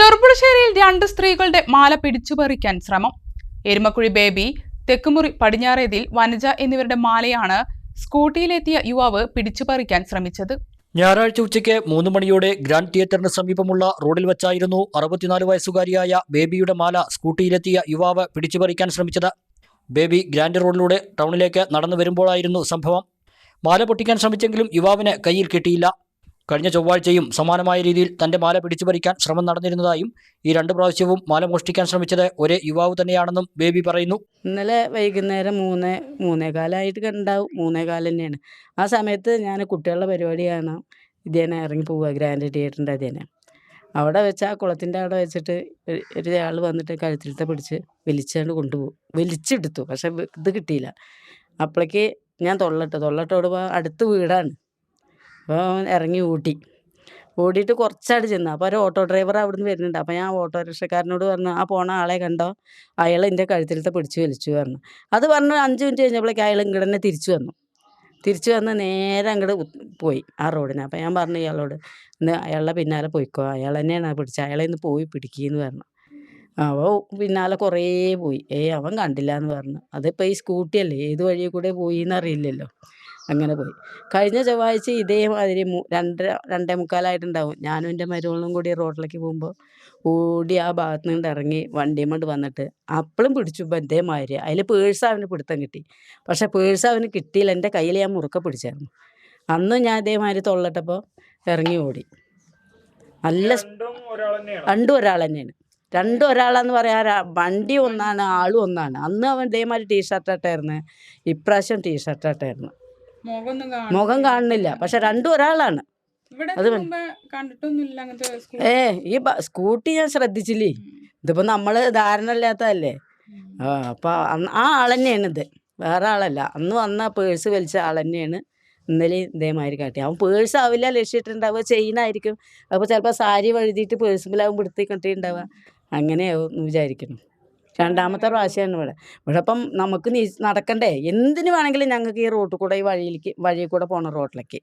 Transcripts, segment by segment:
ചെറുപ്പുളശ്ശേരിയിൽ രണ്ട് സ്ത്രീകളുടെ മാല പിടിച്ചുപറിക്കാൻ ശ്രമം. എരുമക്കുഴി ബേബി തെക്കുമുറി പടിഞ്ഞാറേതിൽ വനജ എന്നിവരുടെ മാലയാണ് സ്കൂട്ടിയിലെത്തിയ യുവാവ് പിടിച്ചുപറിക്കാൻ ശ്രമിച്ചത്. ഞായറാഴ്ച ഉച്ചയ്ക്ക് മൂന്ന് മണിയോടെ ഗ്രാൻഡ് തിയേറ്ററിന് സമീപമുള്ള റോഡിൽ വെച്ചായിരുന്നു അറുപത്തിനാല് വയസ്സുകാരിയായ ബേബിയുടെ മാല സ്കൂട്ടിയിലെത്തിയ യുവാവ് പിടിച്ചുപറിക്കാൻ ശ്രമിച്ചത്. ബേബി ഗ്രാൻഡ് റോഡിലൂടെ ടൗണിലേക്ക് നടന്നു വരുമ്പോഴായിരുന്നു സംഭവം. മാല പൊട്ടിക്കാൻ ശ്രമിച്ചെങ്കിലും യുവാവിന് കയ്യിൽ കിട്ടിയില്ല. കഴിഞ്ഞ ചൊവ്വാഴ്ചയും സമാനമായ രീതിയിൽ തന്റെ മാല പിടിച്ചുപറിക്കാൻ ശ്രമം നടന്നിരുന്നതായും ഈ രണ്ട് പ്രാവശ്യവും മാല മോഷ്ടിക്കാൻ ശ്രമിച്ചത് ഒരേ യുവാവ് തന്നെയാണെന്നും ബേബി പറയുന്നു. ഇന്നലെ വൈകുന്നേരം മൂന്ന് മൂന്നേകാലായിട്ട് കണ്ടാവും. മൂന്നേകാലം തന്നെയാണ്. ആ സമയത്ത് ഞാൻ കുട്ടികളുടെ പരിപാടിയാണ് ഇതേനെ ഇറങ്ങി പോവുക. ഗ്രാൻഡ് തിയേറ്ററിന്റെ അതേനെ. അവിടെ വെച്ച് ആ കുളത്തിന്റെ അവിടെ വെച്ചിട്ട് ഒരു- ഒരാൾ വന്നിട്ട് കഴുത്തിലത്തെ പിടിച്ച് വലിച്ചാണ്ട് കൊണ്ടുപോകും. വലിച്ചെടുത്തു. പക്ഷെ ഇത് കിട്ടിയില്ല. അപ്പോഴേക്ക് ഞാൻ തൊള്ളട്ട്. തൊള്ളട്ടോട് അടുത്ത് വീടാണ്. അപ്പോൾ ഇറങ്ങി ഓടി ഓടിയിട്ട് കുറച്ചാട് ചെന്നു. അപ്പോൾ ഒരു ഓട്ടോ ഡ്രൈവർ അവിടുന്ന് വരുന്നുണ്ട്. അപ്പോൾ ഞാൻ ഓട്ടോറിക്ഷക്കാരനോട് പറഞ്ഞു ആ പോണ ആളെ കണ്ടോ? അയാൾ എന്റെ കഴുത്തിലത്തെ പിടിച്ച് വലിച്ചു പറഞ്ഞു. അത് പറഞ്ഞു അഞ്ച് മിനിറ്റ് കഴിഞ്ഞപ്പോഴേക്ക് അയാൾ ഇങ്ങോട്ട് തന്നെ തിരിച്ചു വന്നു. തിരിച്ചു വന്ന് നേരെ അങ്ങോട്ട് പോയി ആ റോഡിന്. അപ്പോൾ ഞാൻ പറഞ്ഞു ഇയാളോട് ഇന്ന് അയാളുടെ പിന്നാലെ പോയിക്കോ. അയാൾ തന്നെയാണ് പിടിച്ചത് അയാളെ ഇന്ന് പോയി പിടിക്കുകയെന്ന് പറഞ്ഞു. അവൻ പിന്നാലെ കുറേ പോയി. ഏ അവൻ കണ്ടില്ല എന്ന് പറഞ്ഞു. അതിപ്പോൾ ഈ സ്കൂട്ടിയല്ലേ ഏത് വഴി കൂടെ പോയി എന്നറിയില്ലല്ലോ അങ്ങനെ പോയി. കഴിഞ്ഞ ചൊവ്വാഴ്ച ഇതേമാതിരി രണ്ടര രണ്ടേ മുക്കാലായിട്ടുണ്ടാവും. ഞാനും എന്റെ മരുമകളും കൂടി റോഡിലേക്ക് പോകുമ്പോൾ ഓടി ആ ഭാഗത്ത് നിന്ന് ഇറങ്ങി വണ്ടിയും കൊണ്ട് വന്നിട്ട് അപ്പോഴും പിടിച്ചു ഇതേമാതിരി അതിൽ പേഴ്സ് അവന് പിടുത്തം കിട്ടി. പക്ഷെ പേഴ്സ് അവന് കിട്ടിയില്ല. എന്റെ കയ്യിൽ ഞാൻ മുറുക്ക പിടിച്ചായിരുന്നു. അന്നും ഞാൻ ഇതേമാതിരി തൊള്ളട്ടപ്പോൾ ഇറങ്ങി ഓടി. നല്ല രണ്ടും ഒരാൾ തന്നെയാണ്. രണ്ടും ഒരാളെന്ന് പറയാൻ വണ്ടി ഒന്നാണ് ആളും ഒന്നാണ്. അന്ന് അവൻ ഇതേമാതിരി ടീ ഇട്ടായിരുന്നു. ഇപ്രാവശ്യം ടീ ഇട്ടായിരുന്നു. മുഖം കാണുന്നില്ല. പക്ഷെ രണ്ടും ഒരാളാണ്. അത് ഏ ഈ സ്കൂട്ടി ഞാൻ ശ്രദ്ധിച്ചില്ലേ? ഇതിപ്പോ നമ്മൾ ധാരണ ഇല്ലാത്തതല്ലേ? ആ അപ്പൊ ആ ആളെന്നെയാണ് ഇത്. വേറെ ആളല്ല. അന്ന് വന്ന പേഴ്സ് വലിച്ച ആളെന്നെയാണ് ഇന്നലെ ഇതേമാതിരി കാട്ടി അവൻ പേഴ്സ് ആവില്ല ലക്ഷ്യമിട്ടുണ്ടാവുക ചെയിനായിരിക്കും അപ്പോൾ ചിലപ്പോൾ സാരി വഴുതിയിട്ട് പേഴ്സിലാവും പിടുത്തി കെട്ടിയിട്ടുണ്ടാവുക. അങ്ങനെയാവും എന്ന് വിചാരിക്കണം രണ്ടാമത്തെ പ്രാവശ്യമാണ് ഇവിടെ. ഇവിടെ ഇപ്പം നമുക്ക് നീ നടക്കണ്ടേ? എന്തിനു വേണമെങ്കിലും ഞങ്ങൾക്ക് ഈ റോട്ടിൽ കൂടെ ഈ വഴിയിലേക്ക് വഴിയിൽ കൂടെ പോകണം റോട്ടിലേക്ക്.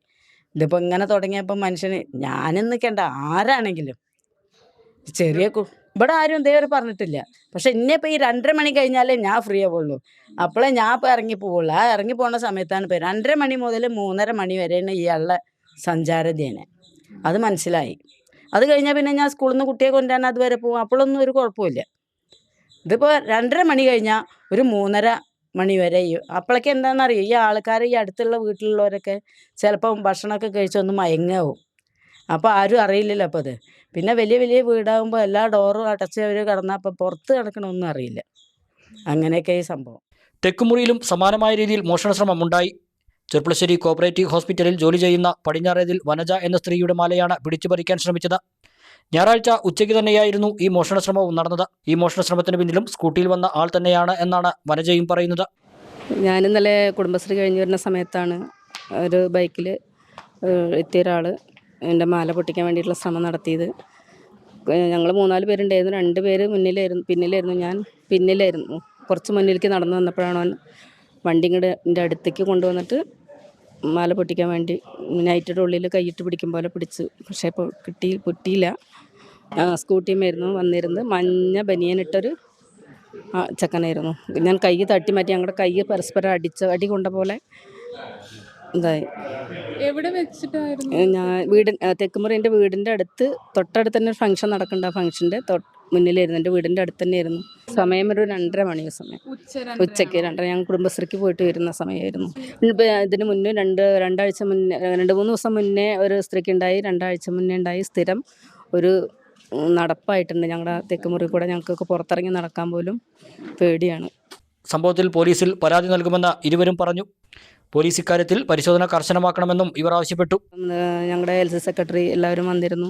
ഇതിപ്പോൾ ഇങ്ങനെ തുടങ്ങിയപ്പോൾ മനുഷ്യന് ഞാനും നിൽക്കണ്ട ആരാണെങ്കിലും. ചെറിയ ഇവിടെ ആരും ഇതേവരെ പറഞ്ഞിട്ടില്ല. പക്ഷെ ഇന്നിപ്പോൾ ഈ രണ്ടര മണി കഴിഞ്ഞാലേ ഞാൻ ഫ്രീ ആവുള്ളൂ. അപ്പോഴേ ഞാൻ ഇപ്പോൾ ഇറങ്ങി പോവുള്ളൂ. ആ ഇറങ്ങി പോകുന്ന സമയത്താണ് ഇപ്പോൾ രണ്ടര മണി മുതൽ മൂന്നര മണി വരെയാണ് ഇയാളുടെ സഞ്ചാരധ്യേന. അത് മനസ്സിലായി. അത് കഴിഞ്ഞാൽ പിന്നെ ഞാൻ സ്കൂളിൽ നിന്ന് കുട്ടിയെ കൊണ്ടുവരാൻ അതുവരെ പോകും അപ്പോഴൊന്നും ഒരു കുഴപ്പമില്ല ഇതിപ്പോൾ രണ്ടര മണി കഴിഞ്ഞാൽ ഒരു മൂന്നര മണി വരെ ഈ അപ്പോഴൊക്കെ എന്താണെന്നറിയോ ഈ ആൾക്കാർ ഈ അടുത്തുള്ള വീട്ടിലുള്ളവരൊക്കെ ചിലപ്പം ഭക്ഷണമൊക്കെ കഴിച്ചൊന്ന് മയങ്ങാവും. അപ്പോൾ ആരും അറിയില്ലല്ലോ അപ്പോൾ അത്. പിന്നെ വലിയ വലിയ വീടാകുമ്പോൾ എല്ലാ ഡോറും അടച്ച് അവർ കിടന്നാൽ അപ്പം പുറത്ത് കിടക്കണമൊന്നും അറിയില്ല. അങ്ങനെയൊക്കെ ഈ സംഭവം. തെക്കുമുറിയിലും സമാനമായ രീതിയിൽ മോഷണശ്രമം ഉണ്ടായി. ചെർപ്പുളശ്ശേരി കോപ്പറേറ്റീവ് ഹോസ്പിറ്റലിൽ ജോലി ചെയ്യുന്ന പടിഞ്ഞാറേതിൽ വനജ എന്ന സ്ത്രീയുടെ മാലയാണ് പിടിച്ചുപറിക്കാൻ ശ്രമിച്ചത്. ഞായറാഴ്ച ഉച്ചയ്ക്ക് തന്നെയായിരുന്നു ഈ മോഷണ ശ്രമവും നടന്നത്. ഈ മോഷണ ശ്രമത്തിന് പിന്നിലും സ്കൂട്ടിയിൽ വന്ന ആൾ തന്നെയാണ് എന്നാണ് വനജയും പറയുന്നത്. ഞാൻ ഇന്നലെ കുടുംബശ്രീ കഴിഞ്ഞു വരുന്ന സമയത്താണ് ഒരു ബൈക്കിൽ എത്തിയ ഒരാൾ എന്റെ മാല പൊട്ടിക്കാൻ വേണ്ടിയിട്ടുള്ള ശ്രമം നടത്തിയത്. ഞങ്ങൾ മൂന്നാൽ പേരുണ്ടായിരുന്നു. രണ്ട് പേര് മുന്നിലായിരുന്നു പിന്നിലായിരുന്നു ഞാൻ. പിന്നിലായിരുന്നു. കുറച്ച് മുന്നിലേക്ക് നടന്നു വന്നപ്പോഴാണ് വണ്ടി ഇങ്ങോട്ട് എന്റെ അടുത്തേക്ക് കൊണ്ടുവന്നിട്ട് മാല പൊട്ടിക്കാൻ വേണ്ടി നൈറ്റിയുടെ ഉള്ളിൽ കൈയിട്ട് പിടിക്കും പോലെ പിടിച്ചു. പക്ഷേ ഇപ്പോൾ കിട്ടി പൊട്ടിയില്ല. സ്കൂട്ടിയുമായിരുന്നു വന്നിരുന്നത്. മഞ്ഞ ബനിയനിട്ടൊരു ചക്കനായിരുന്നു ചെക്കനായിരുന്നു. ഞാൻ കൈ തട്ടി മാറ്റി ഞങ്ങളുടെ കൈ പരസ്പരം അടിച്ച് അടി കൊണ്ട പോലെ ഇതായി. എവിടെ വെച്ചിട്ടായിരുന്നു? ഞാൻ വീട് തെക്കുമുറി എന്റെ വീടിന്റെ അടുത്ത് തൊട്ടടുത്ത് തന്നെ ഒരു ഫംഗ്ഷൻ നടക്കുന്നുണ്ട് ആ ഫംഗ്ഷന്റെ. തൊട്ട് മുന്നിലായിരുന്നു എന്റെ വീടിന്റെ അടുത്ത് തന്നെയായിരുന്നു സമയം ഒരു രണ്ടര മണി സമയം. ഉച്ച ഉച്ചയ്ക്ക് രണ്ടര ഞാൻ കുടുംബശ്രീക്ക് പോയിട്ട് വരുന്ന സമയമായിരുന്നു. ഇതിന് മുന്നേ രണ്ട് രണ്ടാഴ്ച മുന്നേ രണ്ട് മൂന്ന് ദിവസം മുന്നേ ഒരു സ്ത്രീക്ക് ഉണ്ടായി രണ്ടാഴ്ച മുന്നേ ഉണ്ടായി സ്ഥിരം ഒരു നടപ്പായിട്ടുണ്ട്. ഞങ്ങളുടെ തെക്കുമുറി കൂടെ ഞങ്ങൾക്കൊക്കെ പുറത്തിറങ്ങി നടക്കാൻ പോലും പേടിയാണ്. സംഭവത്തിൽ പോലീസിൽ പരാതി നൽകുമെന്ന് ഇരുവരും പറഞ്ഞു. പോലീസ് ഇക്കാര്യത്തിൽ പരിശോധന കർശനമാക്കണമെന്നും ഇവർ ആവശ്യപ്പെട്ടു. ഞങ്ങളുടെ എൽ സി സെക്രട്ടറി എല്ലാവരും വന്നിരുന്നു.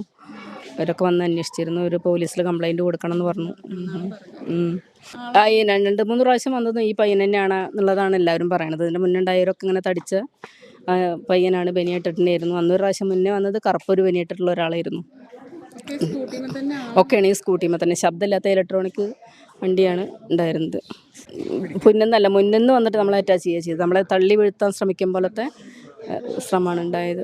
അവരൊക്കെ വന്ന് അന്വേഷിച്ചിരുന്നു. ഒരു പോലീസിൽ കംപ്ലൈന്റ് കൊടുക്കണം എന്ന് പറഞ്ഞു. ആ ഈ രണ്ട് മൂന്ന് പ്രാവശ്യം വന്നത് ഈ പയ്യൻ തന്നെയാണ് എന്നുള്ളതാണ് എല്ലാവരും പറയണത്. ഇതിന്റെ മുന്നേ ഉണ്ടായവരൊക്കെ ഇങ്ങനെ തടിച്ച പയ്യനാണ് ബനിയായിട്ടിട്ടുണ്ടായിരുന്നു അന്നൊരു പ്രാവശ്യം മുന്നേ വന്നത് കറുപ്പൊരു ബനിയായിട്ടുള്ള ഒരാളായിരുന്നു. ഒക്കെയാണ് ഈ സ്കൂട്ടിമേ തന്നെ. ശബ്ദമില്ലാത്ത ഇലക്ട്രോണിക് വണ്ടിയാണ് ഉണ്ടായിരുന്നത്. പുന്നെന്നല്ല മുന്നെന്ന് വന്നിട്ട് നമ്മളെ അറ്റാച്ച് ചെയ്യുക ചെയ്തത്. നമ്മളെ തള്ളി വീഴ്ത്താൻ ശ്രമിക്കും പോലത്തെ ശ്രമമാണ് ഉണ്ടായത്.